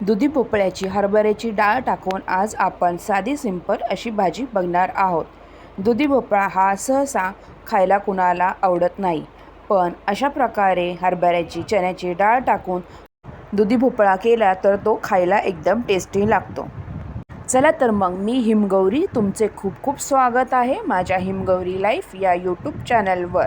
दुधी भोपळ्याची हरभऱ्याची डाळ टाकून आज आपण साधी सिंपल अशी भाजी बघणार आहोत. दुधी भोपळा हा सहसा खायला कुणाला आवडत नाही पण अशा प्रकारे हरभऱ्याची चण्याची डाळ टाकून दुधी भोपळा केला तर तो खायला एकदम टेस्टी लागतो. चला तर मग मी हिमगौरी तुमचे खूप खूप स्वागत आहे माझ्या हिमगौरी लाईफ या यूट्यूब चॅनलवर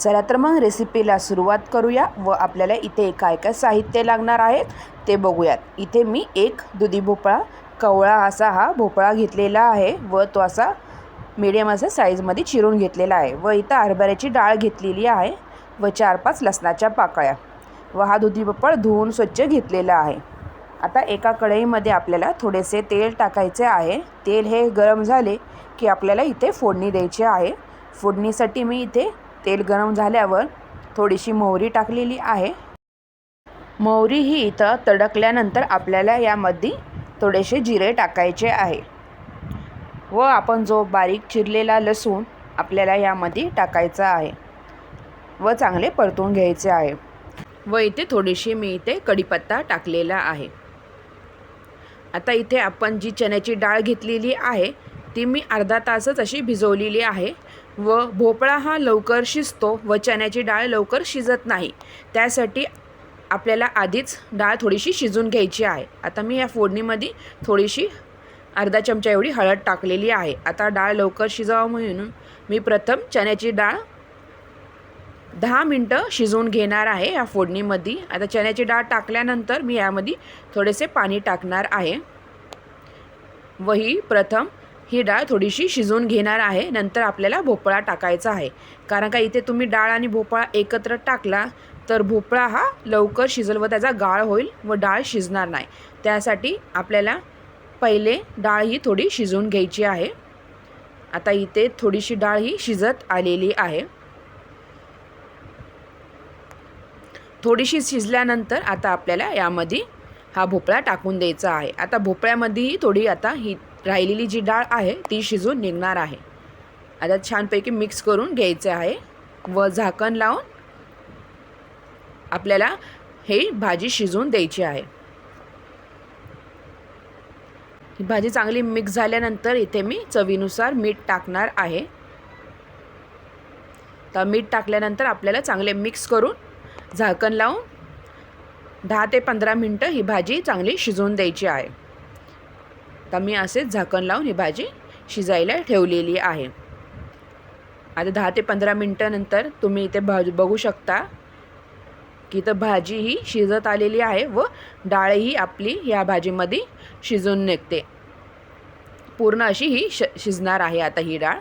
चला तर मग रेसिपीला सुरुवात करूया व आपल्याला इथे काय काय साहित्य लागणार आहेत ते बघूयात. इथे मी एक दुधी भोपळा कवळा असा हा भोपळा घेतलेला आहे व तो असा मिडियम असा साईजमध्ये चिरून घेतलेला आहे व इथं हरभऱ्याची डाळ घेतलेली आहे व चार पाच लसणाच्या पाकळ्या व हा दुधी भोपळ धुवून स्वच्छ घेतलेला आहे. आता एका कढईमध्ये आपल्याला थोडेसे तेल टाकायचे आहे. तेल हे गरम झाले की आपल्याला इथे फोडणी द्यायची आहे. फोडणीसाठी मी इथे तेल गरम झाल्यावर थोडीशी मोहरी टाकलेली आहे. मोहरी ही इथं तडकल्यानंतर आपल्याला यामध्ये थोडेसे जिरे टाकायचे आहे. व आपण जो बारीक चिरलेला लसूण आपल्याला यामध्ये टाकायचा आहे व चांगले परतून घ्यायचे आहे. व इथे थोडीशी मी इथे कढीपत्ता टाकलेला आहे. आता इथे आपण जी चण्याची डाळ घेतलेली आहे ती मी अर्धा तासच अशी भिजवलेली आहे. व भोपळा हा लवकर शिजतो व चण्याची डाळ लवकर शिजत नाही. त्यासाठी आपल्याला आधीच डाळ थोडीशी शिजून घ्यायची आहे. आता मी या फोडणीमध्ये थोडीशी अर्धा चमचा एवढी हळद टाकलेली आहे. आता डाळ लवकर शिजावं म्हणून मी प्रथम चण्याची डाळ दहा मिनटं शिजवून घेणार आहे या फोडणीमध्ये. आता चण्याची डाळ टाकल्यानंतर मी यामध्ये थोडेसे पाणी टाकणार आहे. व ही प्रथम ही डाळ थोडीशी शिजवून घेणार आहे. नंतर आपल्याला भोपळा टाकायचा आहे. कारण का इथे तुम्ही डाळ आणि भोपळा एकत्र टाकला तर भोपळा हा लवकर शिजल व त्याचा गाळ होईल व डाळ शिजणार नाही. त्यासाठी आपल्याला पहिले डाळ ही थोडी शिजवून घ्यायची आहे. आता इथे थोडीशी डाळ ही शिजत आलेली आहे. थोडीशी शिजल्यानंतर आता आपल्याला यामध्ये हा भोपळा टाकून द्यायचा आहे. आता भोपळ्यामध्येही थोडी आता ही राहिलेली जी डाळ आहे ती शिजून निघणार आहे. आता छानपैकी मिक्स करून घ्यायचे आहे. व झाकण लावून आपल्याला हे भाजी शिजवून द्यायची आहे. ही भाजी चांगली मिक्स झाल्यानंतर इथे मी चवीनुसार मीठ टाकणार आहे. तर मीठ टाकल्यानंतर आपल्याला चांगले मिक्स करून झाकण लावून दहा ते पंधरा मिनटं ही भाजी चांगली शिजवून द्यायची आहे. आता मी असेच झाकण लावून ही भाजी शिजायला ठेवलेली आहे. आता दहा ते पंधरा मिनटानंतर तुम्ही इथे भाज बघू शकता की इथं भाजी ही शिजत आलेली आहे व डाळही आपली या भाजीमध्ये शिजून निघते. पूर्ण अशी ही श शिजणार आहे आता ही डाळ.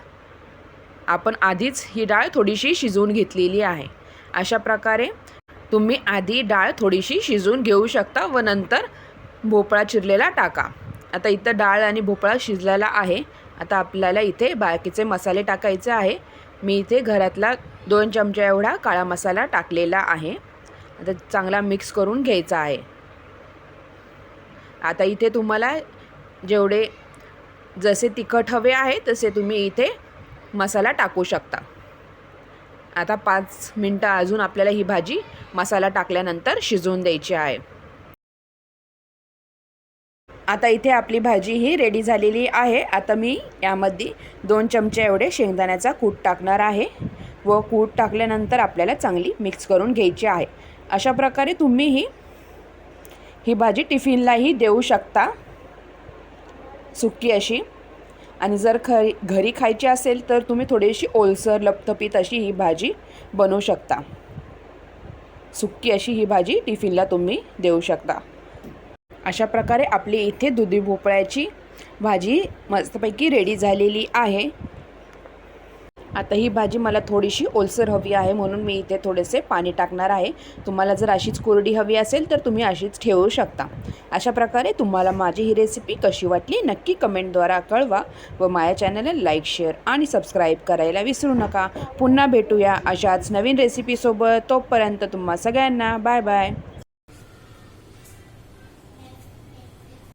आपण आधीच ही डाळ थोडीशी शिजवून घेतलेली आहे. अशा प्रकारे तुम्ही आधी डाळ थोडीशी शिजवून घेऊ शकता व नंतर भोपळा चिरलेला टाका. आता इथं डाळ आणि भोपळा शिजलेला आहे. आता आपल्याला इथे बाकीचे मसाले टाकायचे आहे. मी इथे घरातला दोन चमचा एवढा काळा मसाला टाकलेला आहे. आता चांगला मिक्स करून घ्यायचा आहे. आता इथे तुम्हाला जेवढे जसे तिखट हवे आहे तसे तुम्ही इथे मसाला टाकू शकता. आता पाच मिनटं अजून आपल्याला ही भाजी मसाला टाकल्यानंतर शिजवून द्यायची आहे. आता इथे आपली भाजी ही रेडी झालेली आहे. आता मी यामध्ये दोन चमचे एवढे शेंगदाण्याचा कूट टाकणार आहे व कूट टाकल्यानंतर आपल्याला चांगली मिक्स करून घ्यायची आहे. अशा प्रकारे तुम्हीही ही भाजी टिफिनलाही देऊ शकता. सुकी अशी. आणि जर खरी घरी खायची असेल तर तुम्ही थोडीशी ओलसर लपथपीत अशी ही भाजी बनवू शकता. सुकी अशी ही भाजी टिफिनला तुम्ही देऊ शकता. अशा प्रकारे आपली इथे दुधी भोपळ्याची भाजी मस्तपैकी रेडी झालेली आहे. आता ही भाजी मला थोडीशी ओलसर हवी आहे म्हणून मी इथे थोडेसे पाणी टाकणार आहे. तुम्हाला जर अशीच कोरडी हवी असेल तर तुम्ही अशीच ठेवू शकता. अशा प्रकारे तुम्हाला माझी ही रेसिपी कशी वाटली नक्की कमेंटद्वारा कळवा व माझ्या चॅनलला लाईक शेअर आणि सबस्क्राईब करायला विसरू नका. पुन्हा भेटूया अशाच नवीन रेसिपीसोबत तोपर्यंत तुम्हा सगळ्यांना बाय बाय